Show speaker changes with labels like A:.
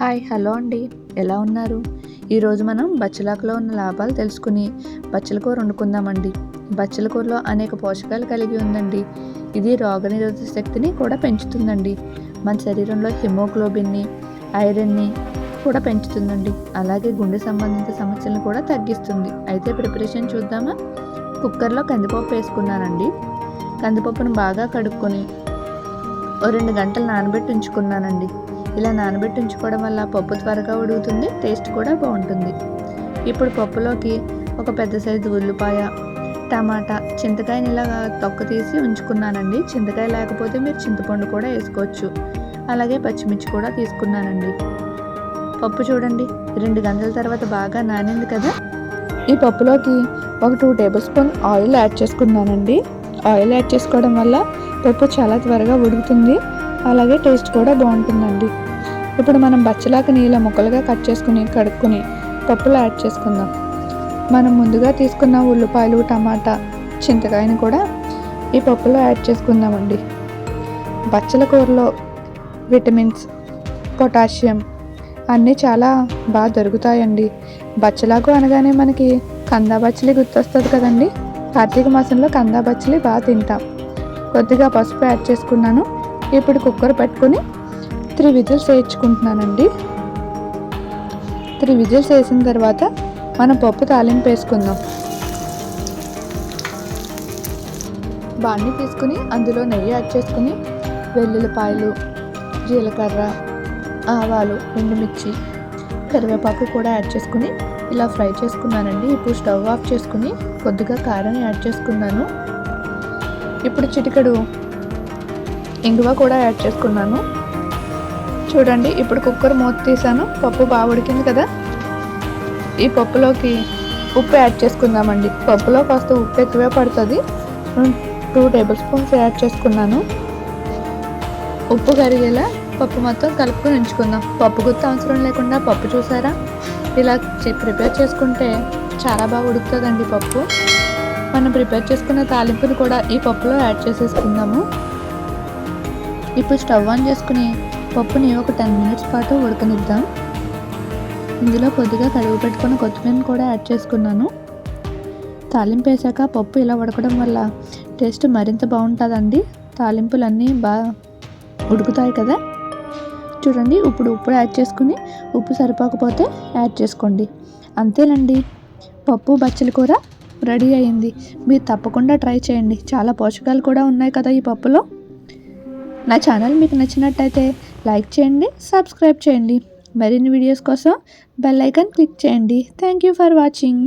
A: Hi hello అండి. ఎలా ఉన్నారు? ఈరోజు మనం బచ్చలాకులో ఉన్న లాభాలు తెలుసుకుని బచ్చలకూర వండుకుందామండి. బచ్చల కూరలో అనేక పోషకాలు కలిగి ఉందండి. ఇది రోగనిరోధక శక్తిని కూడా పెంచుతుందండి. మన శరీరంలో హిమోగ్లోబిన్ని ఐరన్ని కూడా పెంచుతుందండి. అలాగే గుండె సంబంధిత సమస్యలను కూడా తగ్గిస్తుంది. అయితే ప్రిపరేషన్ చూద్దామా? కుక్కర్లో కందిపప్పు వేసుకున్నానండి. కందిపప్పును బాగా కడుక్కొని ఓ రెండు గంటలు నానబెట్టి ఉంచుకున్నానండి. ఇలా నానబెట్టి ఉంచుకోవడం వల్ల పప్పు త్వరగా ఉడుకుతుంది టేస్ట్ కూడా బాగుంటుంది. ఇప్పుడు పప్పులోకి ఒక పెద్ద సైజు ఉల్లిపాయ టమాటా చింతకాయని ఇలా తొక్క తీసి ఉంచుకున్నానండి. చింతకాయ లేకపోతే మీరు చింతపండు కూడా వేసుకోవచ్చు. అలాగే పచ్చిమిర్చి కూడా తీసుకున్నానండి. పప్పు చూడండి రెండు గంటల తర్వాత బాగా నానింది కదా. ఈ పప్పులోకి ఒక two tablespoon oil add చేసుకున్నానండి. ఆయిల్ యాడ్ చేసుకోవడం వల్ల పప్పు చాలా త్వరగా ఉడుకుతుంది. అలాగే టేస్ట్ కూడా బాగుంటుందండి. ఇప్పుడు మనం బచ్చలాకు నీళ్ళ ముక్కలుగా కట్ చేసుకుని కడుక్కుని పప్పులో యాడ్ చేసుకుందాం. మనం ముందుగా తీసుకున్న ఉల్లిపాయలు టమాటా చింతకాయని కూడా ఈ పప్పులో యాడ్ చేసుకుందామండి. బచ్చల కూరలో విటమిన్స్ పొటాషియం అన్నీ చాలా బాగా దొరుకుతాయండి. బచ్చలాకు అనగానే మనకి కందా బచ్చలి గుర్తొస్తుంది కదండి. కార్తీక మాసంలో కందా బచ్చలి బాగా తింటాం. కొద్దిగా పసుపు యాడ్ చేసుకున్నాను. ఇప్పుడు కుక్కర్ పెట్టుకొని త్రీ విజిల్స్ వేయించుకుంటున్నానండి. త్రీ విజిల్స్ వేసిన తర్వాత మనం పప్పు తాలింపు వేసుకుందాం. బాణీ తీసుకుని అందులో నెయ్యి యాడ్ చేసుకుని వెల్లుల్లిపాయలు జీలకర్ర ఆవాలు ఎండుమిర్చి కరివేపాకు కూడా యాడ్ చేసుకుని ఇలా ఫ్రై చేసుకున్నానండి. ఇప్పుడు స్టవ్ ఆఫ్ చేసుకుని కొద్దిగా కారం యాడ్ చేసుకున్నాను. ఇప్పుడు చిటికెడు ఇంగువ కూడా యాడ్ చేసుకున్నాను. చూడండి ఇప్పుడు కుక్కర్ మూత తీసాను పప్పు బాగా ఉడికింది కదా. ఈ పప్పులోకి ఉప్పు యాడ్ చేసుకుందామండి. పప్పులో కాస్త ఉప్పు ఎక్కువే పడుతుంది. టూ టేబుల్ స్పూన్స్ యాడ్ చేసుకున్నాను. ఉప్పు కరిగేలా పప్పు మొత్తం కలుపుకొని ఉంచుకుందాం. పప్పు గుర్తు అవసరం లేకుండా పప్పు చూసారా? ఇలా ప్రిపేర్ చేసుకుంటే చాలా బాగా ఉడుకుతుందండి పప్పు. మనం ప్రిపేర్ చేసుకున్న తాలింపుని కూడా ఈ పప్పులో యాడ్ చేసేసుకుందాము. ఇప్పుడు స్టవ్ ఆన్ చేసుకుని పప్పుని ఒక టెన్ మినిట్స్ పాటు ఉడకనిద్దాం. ఇందులో కొద్దిగా కడుగు పెట్టుకున్న కొత్తిమీరని కూడా యాడ్ చేసుకున్నాను. తాలింపు వేసాక పప్పు ఇలా ఉడకడం వల్ల టేస్ట్ మరింత బాగుంటుందండి. తాలింపులన్నీ బాగా ఉడుకుతాయి కదా. చూడండి ఇప్పుడు ఉప్పు యాడ్ చేసుకుని ఉప్పు సరిపోకపోతే యాడ్ చేసుకోండి. అంతేనండి. పప్పు బచ్చల కూర రెడీ అయింది. మీరు తప్పకుండా ట్రై చేయండి. చాలా పోషకాలు కూడా ఉన్నాయి కదా ఈ పప్పులో. నా ఛానల్ మీకు నచ్చినట్టయితే లైక్ చేయండి సబ్స్క్రైబ్ చేయండి. మరిన్ని వీడియోస్ కోసం బెల్ ఐకాన్ క్లిక్ చేయండి. Thank you for watching.